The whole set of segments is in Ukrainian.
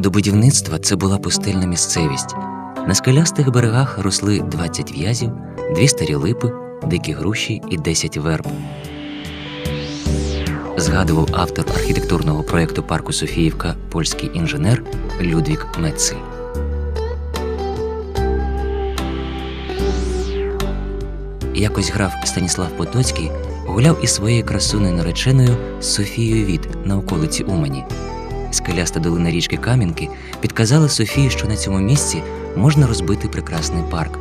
До будівництва це була пустельна місцевість. На скелястих берегах росли 20 в'язів, дві старі липи, дикі груші і 10 верб. Згадував автор архітектурного проєкту парку Софіївка, польський інженер Людвік Мецель. Якось граф Станіслав Потоцький гуляв із своєю красуною нареченою Софією Від на околиці Умані. Скеляста долина річки Кам'янки підказала Софії, що на цьому місці можна розбити прекрасний парк.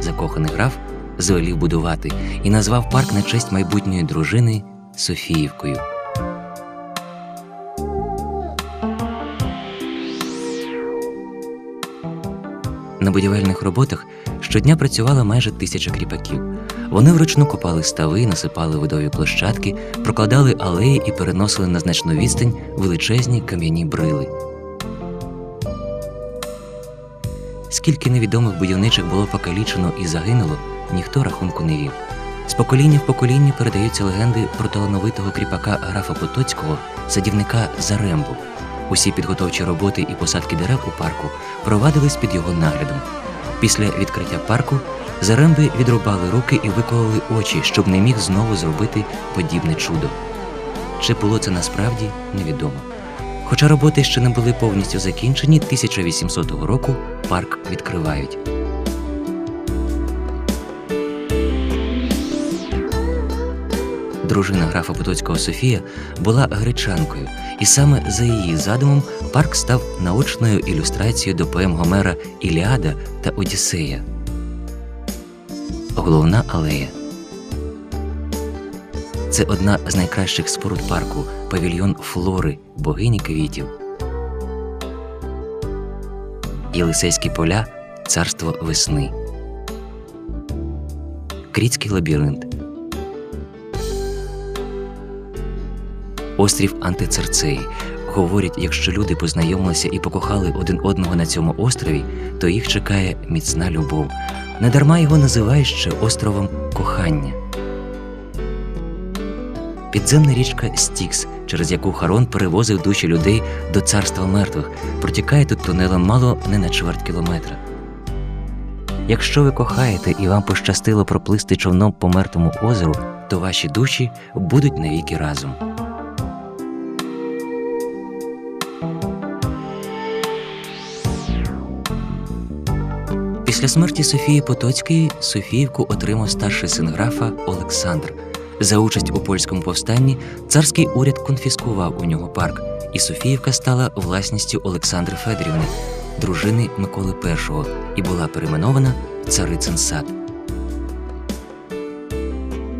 Закоханий граф звелів будувати і назвав парк на честь майбутньої дружини Софіївкою. На будівельних роботах щодня працювала майже тисяча кріпаків. Вони вручну копали стави, насипали видові площадки, прокладали алеї і переносили на значну відстань величезні кам'яні брили. Скільки невідомих будівничих було покалічено і загинуло, ніхто рахунку не вів. З покоління в покоління передаються легенди про талановитого кріпака графа Потоцького, садівника Зарембу. Усі підготовчі роботи і посадки дерев у парку провадились під його наглядом. Після відкриття парку Заремби відрубали руки і викололи очі, щоб не міг знову зробити подібне чудо. Чи було це насправді невідомо. Хоча роботи ще не були повністю закінчені, 1800 року парк відкривають. Дружина графа Потоцького Софія була гречанкою, і саме за її задумом парк став наочною ілюстрацією до поем Гомера Іліада та Одіссея. Головна алея. Це одна з найкращих споруд парку павільйон флори, богині квітів. Єлисейські поля царство весни. Крітський лабіринт. Острів Антицерцеї. Говорять, якщо люди познайомилися і покохали один одного на цьому острові, то їх чекає міцна любов. Недарма його називають ще островом кохання. Підземна річка Стікс, через яку Харон перевозив душі людей до царства мертвих, протікає тут тунелем мало не на чверть кілометра. Якщо ви кохаєте і вам пощастило проплисти човном по мертвому озеру, то ваші душі будуть навіки разом. Після смерті Софії Потоцької Софіївку отримав старший син графа Олександр. За участь у польському повстанні царський уряд конфіскував у нього парк, і Софіївка стала власністю Олександри Федорівни, дружини Миколи І, і була перейменована Царицин сад.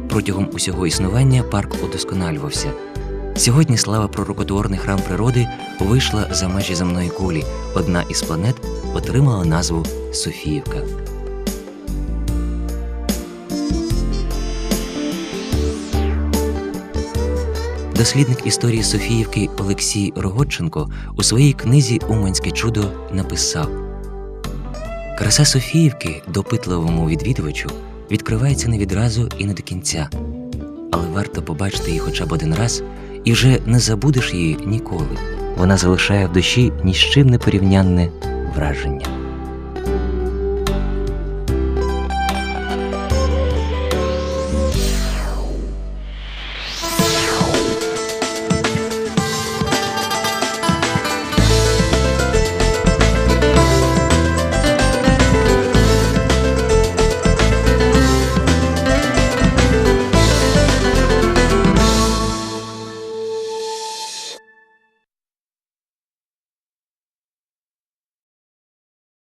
Протягом усього існування парк удосконалювався. Сьогодні слава про рукотворний храм природи вийшла за межі земної кулі. Одна із планет отримала назву Софіївка. Дослідник історії Софіївки Олексій Рогодченко у своїй книзі Уманське чудо написав: Краса Софіївки допитливому відвідувачу відкривається не відразу і не до кінця, але варто побачити її хоча б один раз, і вже не забудеш її ніколи. Вона залишає в душі ні з чим не порівнянне враження.